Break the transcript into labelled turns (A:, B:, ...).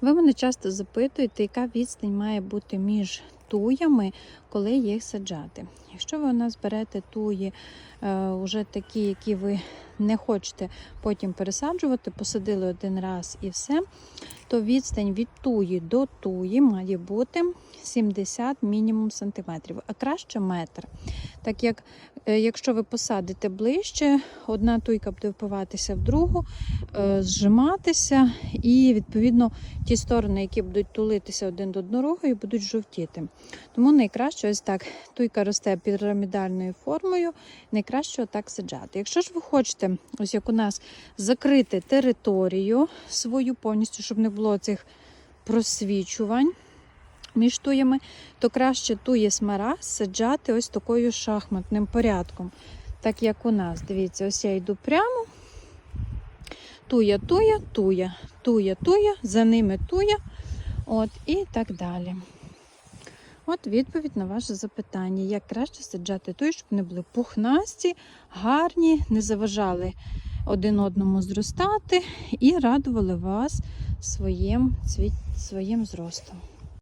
A: Ви мене часто запитуєте, яка відстань має бути між туями, коли їх саджати. Якщо ви у нас берете туї е, такі, які ви не хочете потім пересаджувати, посадили один раз і все, то відстань від туї до туї має бути 70 мінімум сантиметрів, а краще метр. Так як е, якщо ви посадите ближче, одна туйка буде впиватися в другу, е, зжиматися, і відповідно ті сторони, які будуть тулитися один до другої, будуть жовтіти. Тому найкраще ось так туйка росте пірамідальною формою, найкраще отак саджати. Якщо ж ви хочете, ось як у нас, закрити територію свою повністю, щоб не було цих просвічувань між туями, то краще тує смара саджати ось такою шахматним порядком. Так як у нас, дивіться, ось я йду прямо. Туя, туя, туя, туя, туя, за ними туя. От і так далі. От відповідь на ваше запитання, як краще саджати туї, щоб вони були пухнасті, гарні, не заважали один одному зростати і радували вас своїм, своїм зростом.